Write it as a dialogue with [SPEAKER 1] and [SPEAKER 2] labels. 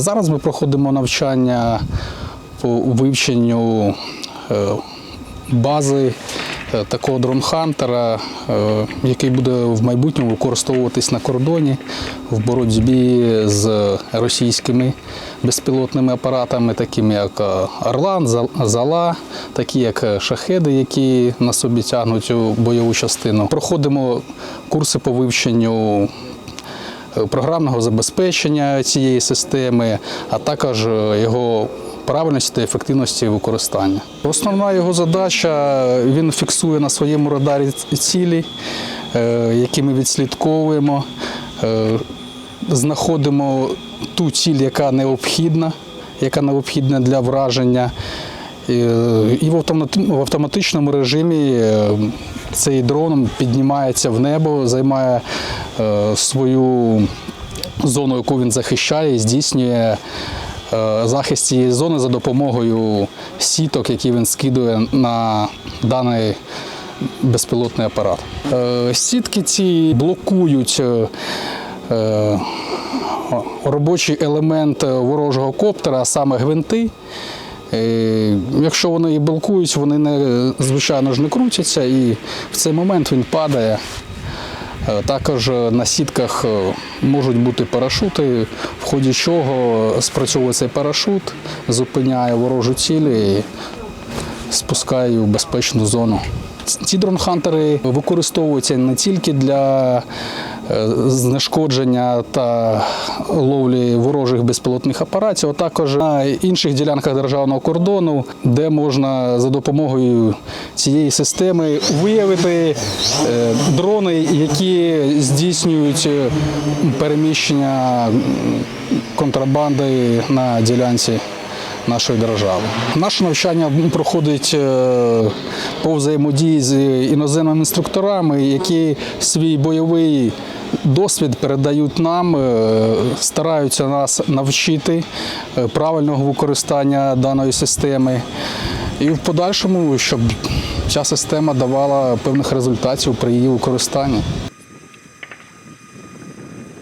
[SPEAKER 1] Зараз ми проходимо навчання по вивченню е, бази е, такого дронхантера, е, який буде в майбутньому використовуватись на кордоні в боротьбі з російськими безпілотними апаратами, такими як Орлан, Зала, такі як шахеди, які на собі тягнуть у бойову частину. Проходимо курси по вивченню програмного забезпечення цієї системи, а також е, його правильності та ефективності використання. Основна його задача він фіксує на своєму радарі цілі, е, які ми відслідковуємо, е, знаходимо ту ціль, яка необхідна, яка необхідна для враження. І, в автомати- автоматичному режимі цей дрон піднімається в небо, займає свою зону, яку він захищає, здійснює е, захист цієї зони за допомогою сіток, які він скидує на даний безпілотний апарат. Е, Сітки ці блокують. е, е, робочий елемент ворожого коптера, а саме гвинти. Е, Якщо вони і блокують, вони не, звичайно ж не крутяться, і в цей момент він падає. Е, Також на сітках е, можуть бути парашути, в ході чого спрацьовує цей парашут, зупиняє ворожу ціль і спускає в безпечну зону. Ці дронхантери використовуються не тільки для е, знешкодження та ловлі ворожих безпілотних апаратів, а також на інших ділянках державного кордону, де можна за допомогою цієї системи виявити е, дрони, які здійснюють е, переміщення контрабанди на ділянці нашої держави. Наше навчання проходить е, по взаємодії з іноземними інструкторами, які свій бойовий досвід передають нам, е, стараються нас навчити е, правильного використання даної системи. І в подальшому, щоб ця система давала певних результатів при її використанні.